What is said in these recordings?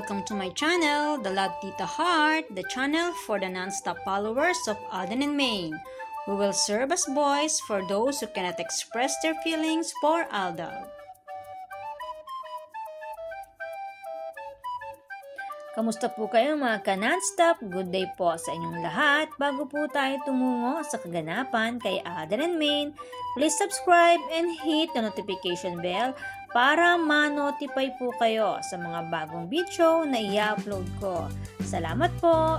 Welcome to my channel, The Love Tita Heart, the channel for the non-stop followers of Alden and Maine, who will serve as voice for those who cannot express their feelings for Aldab. Kamusta po kayo mga ka-nonstop? Good day po sa inyong lahat. Bago po tayo tumungo sa kaganapan kay Alden and Maine, please subscribe and hit the notification bell para ma-notify po kayo sa mga bagong video na i-upload ko. Salamat po!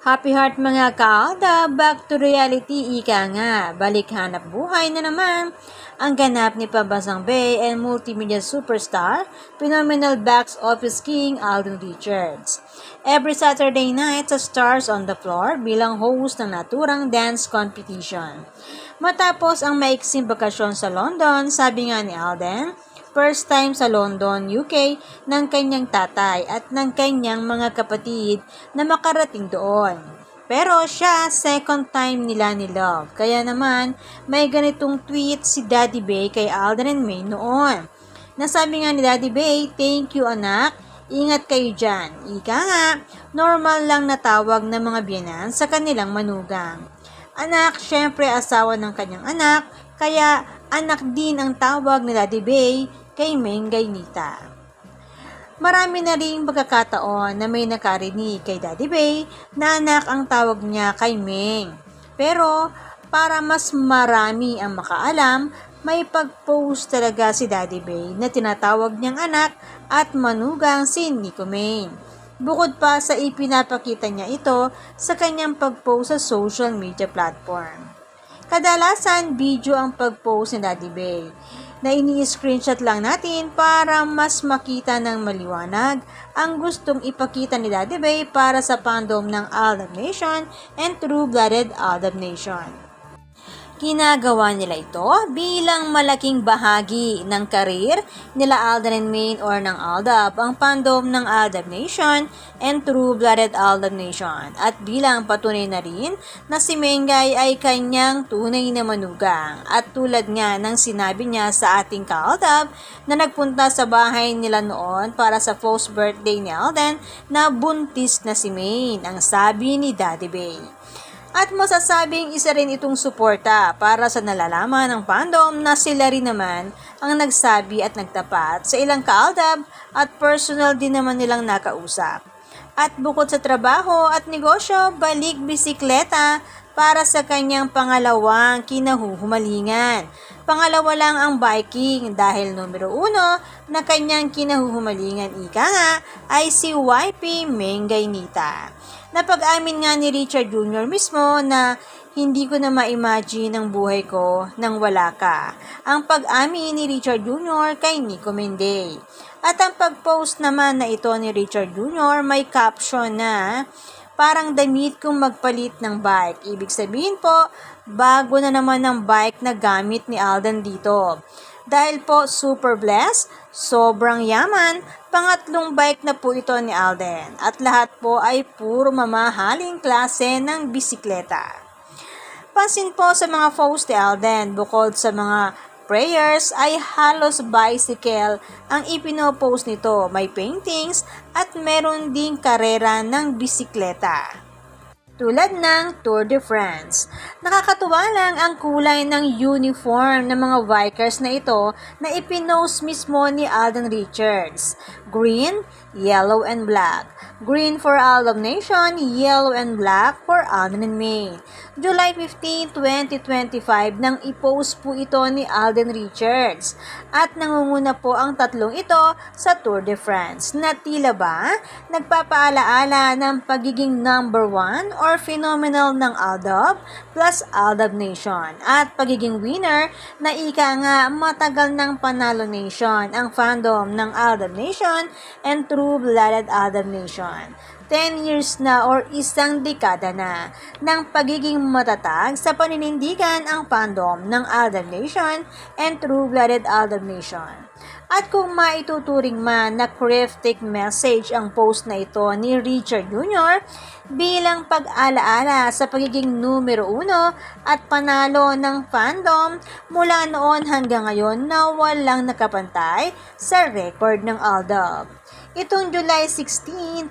Happy heart mga kaalda, back to reality, ika nga. Balik hanap buhay na naman ang ganap ni Pabasang Bay and multimedia superstar, phenomenal box office king Alden Richards. Every Saturday night sa Stars on the Floor bilang host ng naturang dance competition. Matapos ang maiksing bakasyon sa London, sabi nga ni Alden, first time sa London, UK ng kanyang tatay at ng kanyang mga kapatid na makarating doon. Pero siya, second time nila ni Love. Kaya naman, may ganitong tweet si Daddy Bay kay Alden and May noon. Nasabi nga ni Daddy Bay, thank you anak, ingat kayo dyan. Ika nga, normal lang na tawag ng mga biyanan sa kanilang manugang. Anak, syempre asawa ng kanyang anak, kaya anak din ang tawag ni Daddy Bay kay Mengay Nita. Marami na rin pagkakataon na may nakarinig kay Daddy Bay na anak ang tawag niya kay Meng. Pero para mas marami ang makaalam, may pag-post talaga si Daddy Bay na tinatawag niyang anak at manugang si Nico Main. Bukod pa sa ipinapakita niya ito sa kanyang pag-post sa social media platform. Kadalasan, video ang pag-post ni Daddy Bay na ini-screenshot lang natin para mas makita ng maliwanag ang gustong ipakita ni Daddy Bay para sa fandom ng Aldab Nation and True-Blooded Aldab Nation. Ginagawa nila ito bilang malaking bahagi ng karir nila Alden and Main or ng Aldab, ang fandom ng Aldab Nation and True-Blooded Aldab Nation. At bilang patunay na rin na si Mengay ay kanyang tunay na manugang. At tulad nga ng sinabi niya sa ating ka-Aldab na nagpunta sa bahay nila noon para sa first birthday ni Alden na buntis na si Main, ang sabi ni Daddy Bay. At masasabing isa rin itong suporta para sa nalalaman ng fandom na sila rin naman ang nagsabi at nagtapat sa ilang kaaldab at personal din naman nilang nakausap. At bukod sa trabaho at negosyo, balik bisikleta para sa kanyang pangalawang kinahuhumalingan. Pangalawa lang ang biking dahil numero uno na kanyang kinahuhumalingan ika nga ay si YP Mengay Nita. Napag-amin nga ni Richard Jr. mismo na hindi ko na ma-imagine ang buhay ko nang wala ka. Ang pag-amin ni Richard Jr. kay Nico Menday. At ang pag-post naman na ito ni Richard Jr. may caption na parang damit kong magpalit ng bike. Ibig sabihin po, bago na naman ang bike na gamit ni Alden dito. Dahil po super blessed, sobrang yaman, pangatlong bike na po ito ni Alden. At lahat po ay puro mamahaling klase ng bisikleta. Pansin po sa mga posts ni Alden, bukod sa mga prayers ay halos bicycle ang ipinopost nito. May paintings at meron ding karera ng bisikleta tulad ng Tour de France. Nakakatuwa lang ang kulay ng uniform ng mga bikers na ito na ipinost mismo ni Alden Richards. Green, yellow, and black. Green for Aldab Nation, yellow and black for Alden and Maine. July 15, 2025 nang ipost po ito ni Alden Richards. At nangunguna po ang tatlong ito sa Tour de France na tila ba nagpapaalaala ng pagiging number one or phenomenal ng Aldab plus Aldab Nation at pagiging winner na ika nga matagal ng panalo nation ang fandom ng Aldab Nation and True-Blooded Aldab Nation. 10 years na or isang dekada na ng pagiging matatag sa paninindigan ang fandom ng Aldab Nation and True-Blooded Aldab Nation. At kung maituturing man na cryptic message ang post na ito ni Richard Jr. bilang pag-alaala sa pagiging numero uno at panalo ng fandom mula noon hanggang ngayon na walang nakapantay sa record ng Aldab. Itong July 16,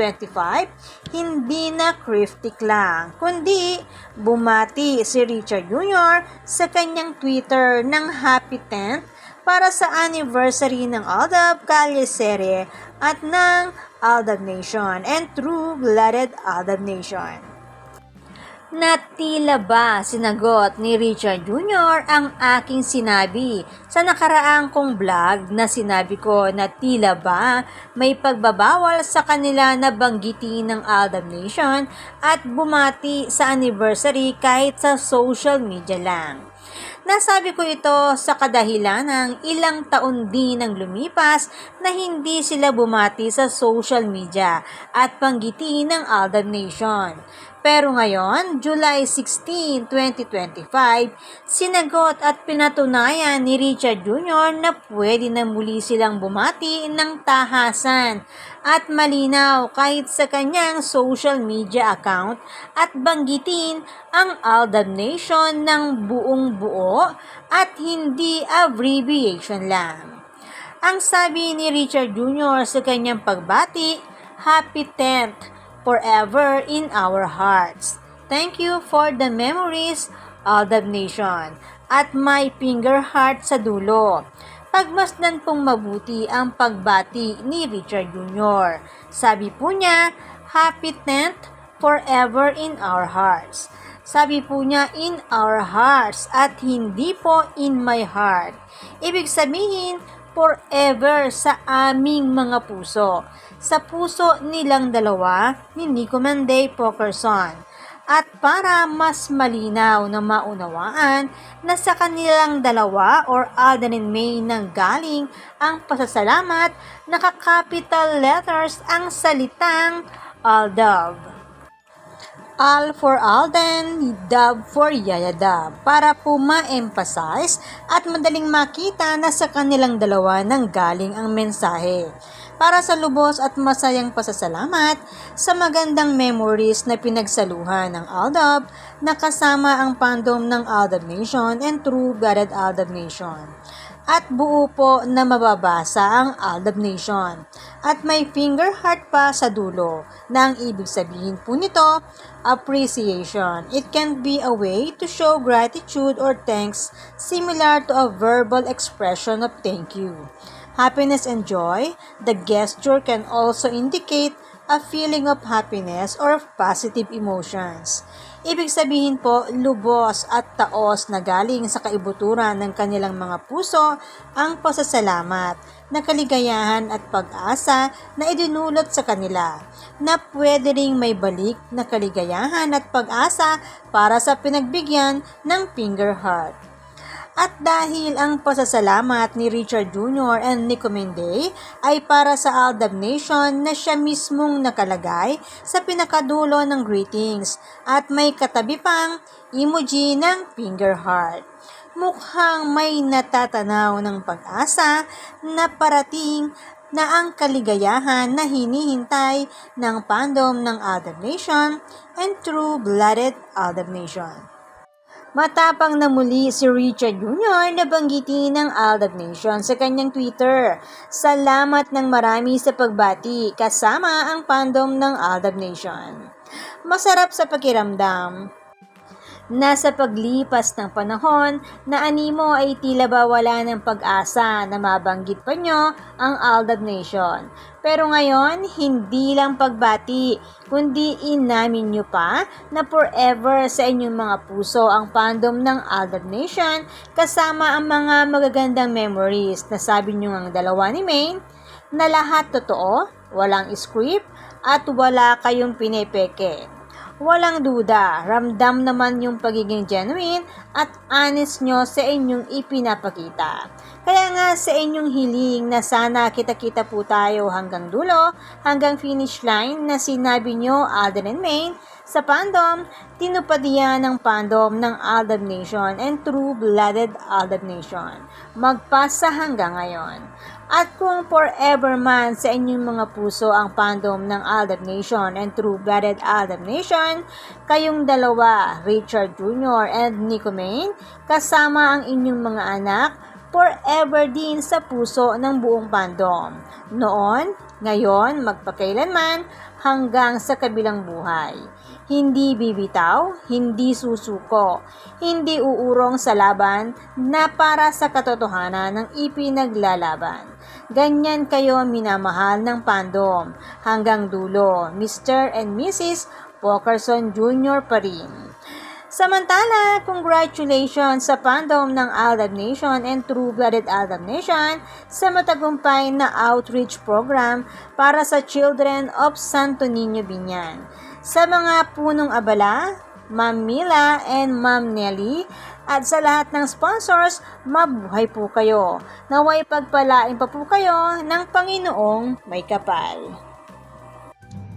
2025, hindi na cryptic lang, kundi bumati si Richard Jr. sa kanyang Twitter ng Happy 10th para sa anniversary ng Aldab Calle Serie at ng Aldab Nation and True-Blooded Aldab Nation. Na tila ba sinagot ni Richard Jr. ang aking sinabi sa nakaraang kong vlog na sinabi ko na tila ba may pagbabawal sa kanila na banggitin ng Aldab Nation at bumati sa anniversary kahit sa social media lang. Nasabi ko ito sa kadahilan ng ilang taon din ang lumipas na hindi sila bumati sa social media at banggitin ng Aldab Nation. Pero ngayon, July 16, 2025, sinagot at pinatunayan ni Richard Jr. na pwede na muli silang bumati ng tahasan at malinaw kahit sa kanyang social media account at banggitin ang Aldab Nation ng buong buo at hindi abbreviation lang. Ang sabi ni Richard Jr. sa kanyang pagbati, Happy 10th forever in our hearts. Thank you for the memories, Aldab Nation, at my finger heart sa dulo. Pagmasdan pong mabuti ang pagbati ni Richard Jr. Sabi po niya, Happy 10th forever in our hearts. Sabi po niya, in our hearts at hindi po in my heart. Ibig sabihin, forever sa aming mga puso. Sa puso nilang dalawa ni Nico Manday Pokerson. At para mas malinaw na maunawaan na sa kanilang dalawa or Alden and May nang galing ang pasasalamat, naka-capital letters ang salitang Aldab. Al for Alden, Dab for Yayadab para po ma-emphasize at madaling makita na sa kanilang dalawa nang galing ang mensahe. Para sa lubos at masayang pasasalamat sa magandang memories na pinagsaluhan ng Aldab na kasama ang fandom ng Aldab Nation and True Blooded Aldab Nation at buo po na mababasa ang Aldab Nation. At may finger heart pa sa dulo na ang ibig sabihin po nito, appreciation. It can be a way to show gratitude or thanks similar to a verbal expression of thank you. Happiness and joy, the gesture can also indicate a feeling of happiness or of positive emotions. Ibig sabihin po, lubos at taos na galing sa kaibuturan ng kanilang mga puso ang pasasalamat na kaligayahan at pag-asa na idinulot sa kanila na pwede ring may balik na kaligayahan at pag-asa para sa pinagbigyan ng finger heart. At dahil ang pasasalamat ni Richard Jr. and Nico Menday ay para sa Aldab Nation na siya mismong nakalagay sa pinakadulo ng greetings at may katabi pang emoji ng finger heart. Mukhang may natatanaw ng pag-asa na parating na ang kaligayahan na hinihintay ng fandom ng Aldab Nation and true-blooded Aldab Nation. Matapang na muli si Richard Jr. na banggitin ng Aldab Nation sa kanyang Twitter. Salamat ng marami sa pagbati kasama ang fandom ng Aldab Nation. Masarap sa pakiramdam Nasa paglipas ng panahon, na animo ay tila ba wala ng pag-asa na mabanggit pa nyo ang Aldab Nation. Pero ngayon, hindi lang pagbati, kundi inamin nyo pa na forever sa inyong mga puso ang fandom ng Aldab Nation kasama ang mga magagandang memories na sabi nyo ang dalawa ni Maine na lahat totoo, walang script, at wala kayong pinepeke. Walang duda, ramdam naman yung pagiging genuine at honest nyo sa inyong ipinapakita. Kaya nga sa inyong hiling na sana kita-kita po tayo hanggang dulo, hanggang finish line na sinabi nyo Alden and Maine, sa fandom, tinupad yan ng fandom ng Aldab Nation and true-blooded Aldab Nation. Magpasa hanggang ngayon. At kung forever man sa inyong mga puso ang fandom ng Aldab Nation and true-blooded Aldab Nation, kayong dalawa, Richard Jr. and Nico Main, kasama ang inyong mga anak, forever din sa puso ng buong fandom. Noon, Ngayon, magpakailanman, hanggang sa kabilang buhay. Hindi bibitaw, hindi susuko, hindi uurong sa laban na para sa katotohanan ng ipinaglalaban. Ganyan kayo minamahal ng fandom hanggang dulo, Mr. and Mrs. Pokerson Jr. pa rin. Samantala, congratulations sa fandom ng Aldab Nation and True-Blooded Aldab Nation sa matagumpay na outreach program para sa Children of Santo Niño Binyan. Sa mga punong abala, Ma'am Mila and Ma'am Nelly, at sa lahat ng sponsors, mabuhay po kayo. Naway pagpalain pa po kayo ng Panginoong may kapal.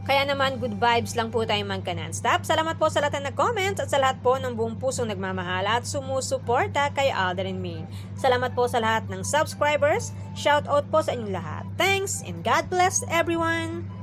Kaya naman, good vibes lang po tayo magka non-stop. Salamat po sa lahat ng nag-comments at sa lahat po ng buong pusong nagmamahal at sumusuporta kay Alden and Main. Salamat po sa lahat ng subscribers. Shout out po sa inyong lahat. Thanks and God bless everyone!